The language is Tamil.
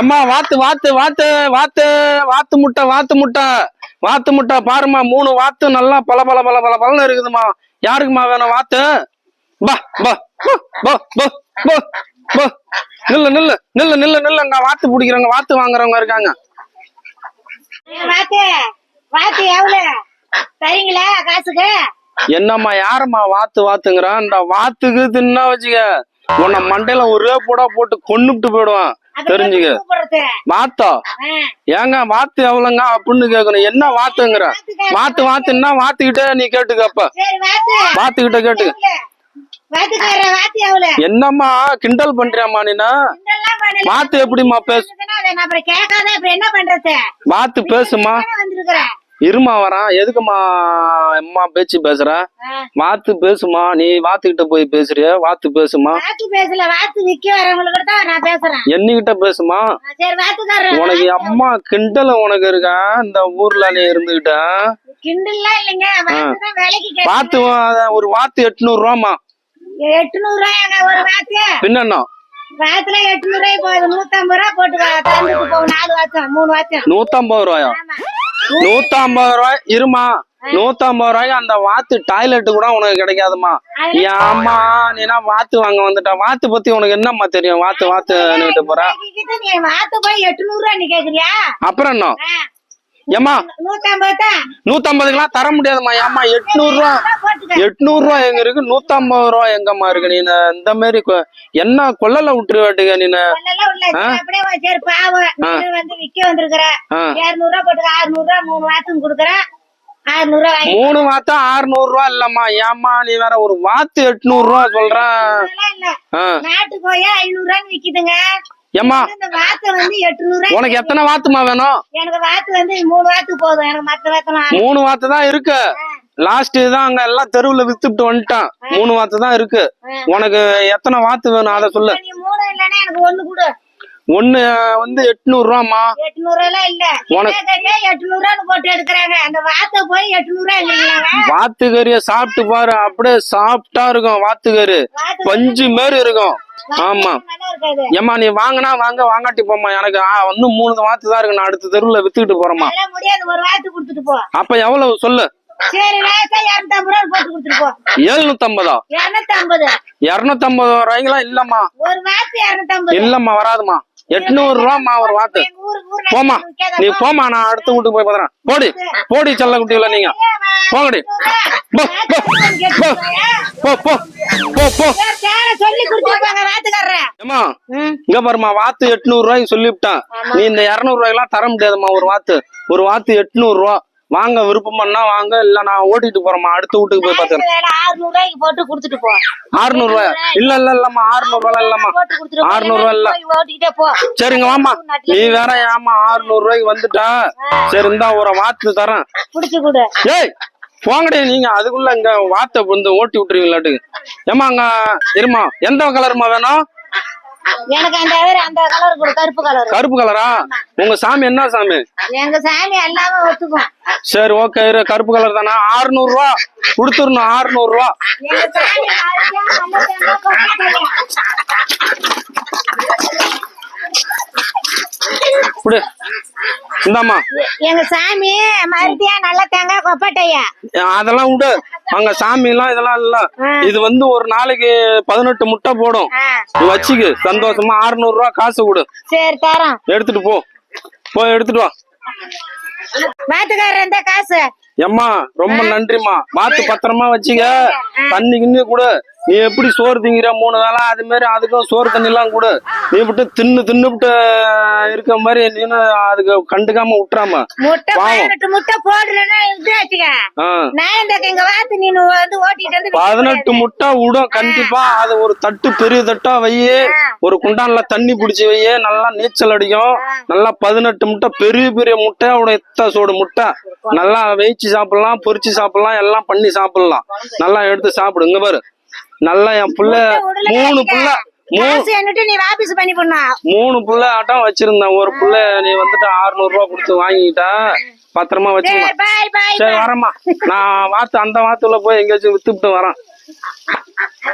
எம்மா வாத்து வாத்து வாத்து வாத்து வாத்து முட்டை வாத்து முட்டை. வாத்து முட்டை பாரும்மா மூணு வாத்து நல்லா பல பல பல பல பலன்னு இருக்குதுமா யாருக்குமா வேணும் வாத்து? பா பா பா, பா பா பா. நில்லு நில்லு நில்லு நில்லு நில்லுங்க. வாத்து பிடிக்கிறவங்க வாத்து வாங்குறவங்க இருக்காங்க. வாத்து வாத்து எவ்வளவு? தரீங்களா காசுக்கு? என்னம்மா யாரம்மா வாத்து வாத்துங்கிறான்? இந்த வாத்துக்கு தின்னா வச்சுக்க. உன்னை மண்டையில ஒரே போடா போட்டு கொன்னுட்டு போயிடுவான். வாத்தா. ஆ, ஏங்க வாத்து எவ்வளோங்க அப்படின்னு கேட்கணும் என்ன வாத்துங்கிற? வாத்து வாத்துன்னா வாத்துக்கிட்ட நீ கேட்டுக்கப்ப. சரி வாத்து. வாத்துக்கிட்ட கேட்டு. எவ்வளவு? வாத்துக்கார வாத்து எவ்வளவு? என்னம்மா கிண்டல் பண்றியாம்மா நீனா. வாத்து எப்படிம்மா பேசு. வாத்து பேசுமா. இருமா வரான் எதுக்குமா அம்மா பேச்சு பேசுற? வாத்து பேசுமா நீ வாத்துக்கிட்ட போய் பேசுறிய? வாத்து பேசுமா? பேசல வாத்து விக்க வரவங்களுக்கு தான் நான் பேசுறேன். என்னகிட்ட பேசுமா? உனக்கு அம்மா கிண்டல் உனக்கு இருக்கா? இந்த ஊர்ல நீ இருந்துகிட்ட? கிண்டல்லாம் இல்லைங்க வாத்து ஒரு வாத்து எட்நூறு ரூபாமா எட்டுநூறு ரூபாயாங்க ஒரு வாத்து. பின்ன வாத்துல எட்டுநூறு ரூபாய் போகுது நூத்தம்பது ரூபாய் போட்டு நாலு வாத்தம் மூணு வாத்தம் நூத்தம்பது ரூபாயா? ஆமா நூத்தம்பது ரூபாய் இருமா? நூத்தம்பது ரூபாய்க்கு அந்த வாத்து டாய்லெட் கூட உனக்கு கிடைக்காதுமா. ஏம்மா நீனா வாத்து வாங்க வந்துட்ட? வாத்து பத்தி உனக்கு என்னம்மா தெரியும்? வாத்து வாத்து போற அப்புறம் என்ன? ஆ, ஏம்மா? நூத்தம்பது தான் நூத்தம்பதுக்கெல்லாம் தர முடியாதும்மா. ஏம்மா எட்நூறு ரூபா எட்நூறு ரூபா எங்க இருக்கு? நூத்தம்பது ரூபா எங்கம்மா இருக்கு? நீனு இந்த மாதிரி என்ன கொள்ளல விட்டுருவாட்டுங்க நீ மூணு வாத்தும் ஆறுநூறு ரூபா இல்லம்மா. ஏம்மா நீ வேற ஒரு வாத்து எட்நூறு ரூபா சொல்ற. அதெல்லாம் இல்ல. ஆ. நாட்டு கோயா ஐநூறு ரூபான்னு விக்குதுங்க. ரூபாய் உனக்கு எத்தனை வாத்துமா வேணும்? எனக்கு வாத்து வந்து மூணு வாத்து போதும். எனக்கு மத்த வாத்தெல்லாம் மூணு வாத்து தான் இருக்கு. லாஸ்ட் தான் அங்க எல்லாம் தெருவுல வித்துட்டு வந்துட்டான். மூணு வாத்து தான் இருக்கு. உனக்கு எத்தனை வாத்து வேணும்? அதை சொல்லு. மூணு எனக்கு ஒண்ணு கொடு. ஒண்ணு வந்து எட்நூறு ரூபாமா இல்ல. உனக்கு- கறியா எட்டுநூறு ரூபான்னு போட்டு எடுக்கிறாங்க. அந்த வாத்தை போய் எட்டுநூறு ரூபாய் வாத்து கறிய சாப்பிட்டு பாரு. அப்படியே சாப்பிட்டா இருக்கும் வாத்து கறி. வாத்து பஞ்சு மாரி இருக்கும். ஆமா. ஏம்மா நீ வாங்கினா வாங்க வாங்காட்டி போம்மா. எனக்கு இன்னும் மூணு வாத்து தான் இருக்கு. நான் அடுத்த தெருவுல வித்துக்கிட்டு போறேம்மா. அதெல்லாம் முடியாது. ஒரு வாத்து கொடுத்துட்டு போ. அப்ப எவ்வளவு? சொல்லு. எழுநூத்தம்பதா? இருநூத்தம்பது. ரூபாய்ங்களாம் இல்லம்மா. இல்லம்மா வராதுமா எட்நூறு ஒரு வாத்து போமா நீ போமா நான் அடுத்த வீட்டுக்கு போய் பாக்குறேன் போடி. போடி செல்ல குட்டிகள நீங்க. போங்கடி. போ போ போ போ போ. ஏமா இங்க பாருமா வாத்து எட்நூறு ரூபாய்க்கு சொல்லிவிட்டேன் நீ இந்த இருநூறு ரூபாய்க்கெல்லாம் தர முடியாதும்மா ஒரு வாத்து. ஒரு வாத்து எட்நூறு ரூபா வாங்க விருப்பம் பண்ணா வாங்க இல்ல நான் ஓட்டிட்டு போறேம்மா அடுத்த வீட்டுக்கு போய் பாத்துறேன் ஆறுநூறு ரூபாய்க்கு போட்டு கொடுத்துட்டு போ. ஆறுநூறு ரூபாயா இல்ல இல்ல இல்லம்மா ஆறுநூறு ரூபாய் இல்லம்மா. ஆறுநூறு ரூபாய் இல்ல. போய் ஓட்டிக்கிட்டே போ. சரிங்க வாமா நீ வேற ஏமா ஆறுநூறு ரூபாய்க்கு வந்துட்ட? சரி இந்தா ஒரு வாத்து தரேன். புடிச்சு கொடு. ஏய் போங்கடே நீங்க. அதுக்குள்ள இங்க வாத்தை வந்து ஓட்டி விட்டுருவீங்களாட்டுக்கு. ஏமா அங்க இருமா எந்த கலருமா வேணும்? எனக்கு அந்த அந்த கலர் கொடு கருப்பு கலர் கருப்பு கலரா உங்க சாமி என்ன சாமி? எங்க சாமி எல்லாமே ஒத்துக்கும். சரி ஓகே கருப்பு கலர் தானே? ஆறுநூறு ரூபா கொடுத்துடணும் ஆறுநூறு ரூபா இந்தாம்மா. எங்க சாமி மருத்தியா நல்ல தேங்காய் கொப்பட்டையா. அதெல்லாம் விடு. அங்க சாமி எல்லாம் இதெல்லாம் இல்ல. இது வந்து ஒரு நாளைக்கு பதினெட்டு முட்டை போடும். வச்சுக்கு சந்தோஷமா ஆறுநூறு ரூபா காசு கொடு. சரி தரோம். எடுத்துட்டு போ. போய் எடுத்துட்டு வா. காசு. எம்மா ரொம்ப நன்றிம்மா. வாத்து பத்திரமா வச்சுக்க. தண்ணி கிண்ணி கொடு. நீ எப்படி சோறு திங்கிற? மூணு வேளை அது மாதிரி அதுக்கும் சோறு தண்ணி எல்லாம் கொடு. நீ விட்டு தின்னு தின்னுபிட்டு இருக்க மாதிரி நீனு அதுக்கு கண்டுக்காம விட்டுறாம. முட்டை. பதினெட்டு முட்டை வந்து பதினெட்டு முட்டை விடும். கண்டிப்பா அது ஒரு தட்டு பெரிய தட்டா வையே. ஒரு குண்டான்ல தண்ணி பிடிச்சி வையே. நல்லா நீச்சல் அடிக்கும். நல்லா பதினெட்டு முட்டை பெரிய பெரிய முட்டை உடைய எத்த சோடு முட்டை. நல்லா வேய்ச்சி சாப்பிடலாம் பொரிச்சு சாப்பிடலாம் எல்லாம் பண்ணி சாப்பிடலாம். நல்லா எடுத்து சாப்பிடு. இங்க பாரு. நல்லா என் புள்ள மூணு புள்ள மூணு புள்ள ஆட்டம் வச்சிருந்தேன். ஒரு புள்ள நீ வந்துட்டு 600 ரூபா கொடுத்து வாங்கிட்டா பத்திரமா பாய் சரி வரேம்மா. நான் வாத்து அந்த வாத்துல போய் எங்கேயாச்சும் வித்துட்டு வரேன்.